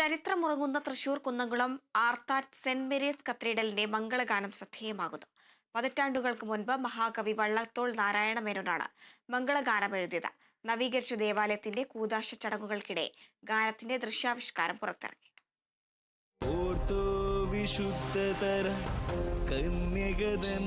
ചരിത്രമുറങ്ങുന്ന Thrissur Kunnamkulam Arthat saint Mary's കത്തീഡ്രലിന്റെ മംഗളഗാനം ശ്രദ്ധേയമാകുന്നു. പതിറ്റാണ്ടുകൾക്ക് മുൻപ് മഹാകവി വള്ളത്തോൾ നാരായണ മേനോനാണ് മംഗളഗാനം എഴുതിയത്. നവീകരിച്ച ദേവാലയത്തിന്റെ കൂതാശ ചടങ്ങുകൾക്കിടെ ഗാനത്തിന്റെ ദൃശ്യാവിഷ്കാരം പുറത്തിറങ്ങി. കന്യകതൻ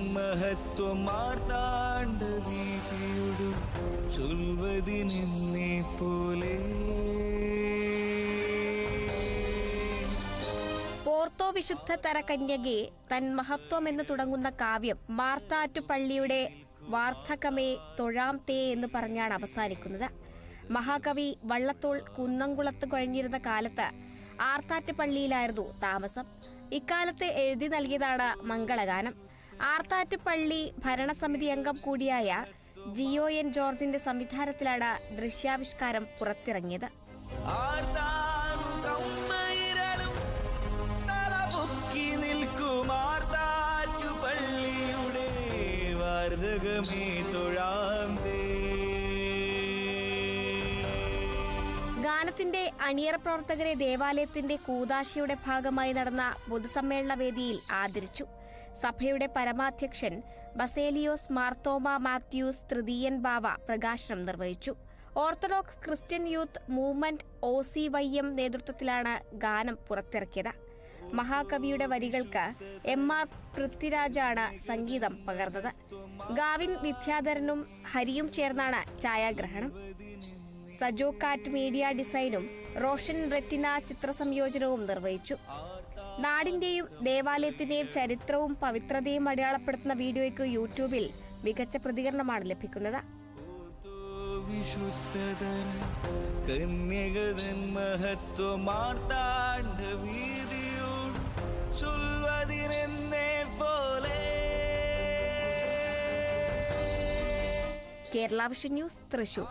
പോർത്തോ വിശുദ്ധ തര കന്യകെ തൻ മഹത്വം എന്ന് തുടങ്ങുന്ന കാവ്യം മാർത്താറ്റുപള്ളിയുടെ വാർദ്ധകമേ തൊഴാം തേ എന്ന് പറഞ്ഞാണ് അവസാനിക്കുന്നത്. മഹാകവി വള്ളത്തോൾ കുന്നംകുളത്ത് കഴിഞ്ഞിരുന്ന കാലത്ത് ആർത്താറ്റ് പള്ളിയിലായിരുന്നു താമസം. ഇക്കാലത്ത് എഴുതി നൽകിയതാണ് മംഗളഗാനം. ആർത്താറ്റ് പള്ളി ഭരണസമിതി അംഗം കൂടിയായ ജിയോ എൻ ജോർജിന്റെ സംവിധാനത്തിലാണ് ദൃശ്യാവിഷ്കാരം പുറത്തിറങ്ങിയത്. ഗാനത്തിന്റെ അണിയറ പ്രവർത്തകരെ ദേവാലയത്തിന്റെ കൂതാശയുടെ ഭാഗമായി നടന്ന പൊതുസമ്മേളന വേദിയിൽ ആദരിച്ചു. സഭയുടെ പരമാധ്യക്ഷൻ ബസേലിയോസ് മാർത്തോമ മാത്യൂസ് തൃതീയൻ ബാവ പ്രകാശനം നിർവഹിച്ചു. Orthodox Christian youth movement O C Y M നേതൃത്വത്തിലാണ് ഗാനം പുറത്തിറക്കിയത്. മഹാകവിയുടെ വരികൾക്ക് എം ആർ പൃഥ്വിരാജാണ് സംഗീതം പകർന്നത്. ഗാവിൻ വിദ്യാധരനും ഹരിയും ചേർന്നാണ് ഛായാഗ്രഹണം. സജോ കാറ്റ് മീഡിയ ഡിസൈനും റോഷൻ റെറ്റിന ചിത്രസംയോജനവും നിർവഹിച്ചു. നാടിന്റെയും ദേവാലയത്തിന്റെയും ചരിത്രവും പവിത്രതയും അടയാളപ്പെടുത്തുന്ന വീഡിയോയ്ക്ക് യൂട്യൂബിൽ മികച്ച പ്രതികരണമാണ് ലഭിക്കുന്നത്. കന്യകതൻ മഹത്വം മാർത്താണ്ട വീതിയോട് ചൊൽവതിനെ പോലെ. Kerala vision news Thrissur.